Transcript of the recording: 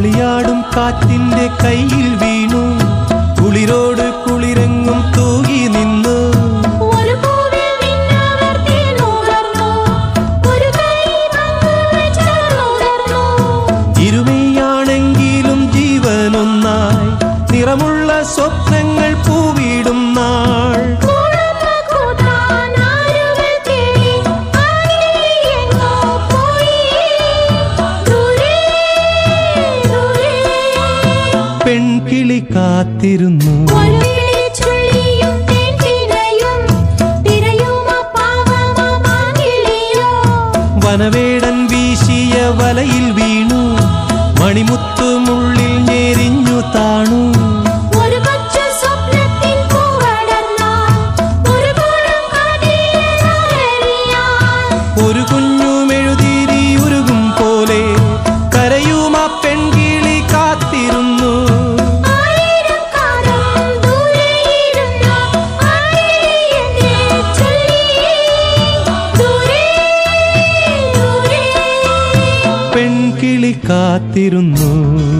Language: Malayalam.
കളിയാടും കാറ്റിന്റെ കയ്യിൽ വീണു. കുളിരോട് കുളിരെങ്ങും തൂകി നിന്നു. ഇരുമയാണെങ്കിലും ജീവനൊന്നായി. നിറമുള്ള സ്വപ്നങ്ങൾ പൂവിടും നാൾ. പെൺകിളി കാത്തിരുന്നു. വനവേടൻ വീശിയ വലയിൽ വീണു. മണിമുത്തുമുള്ളിൽ ഞെരിഞ്ഞു താണു. ഒരു പെൺകിളി കാത്തിരുന്നു.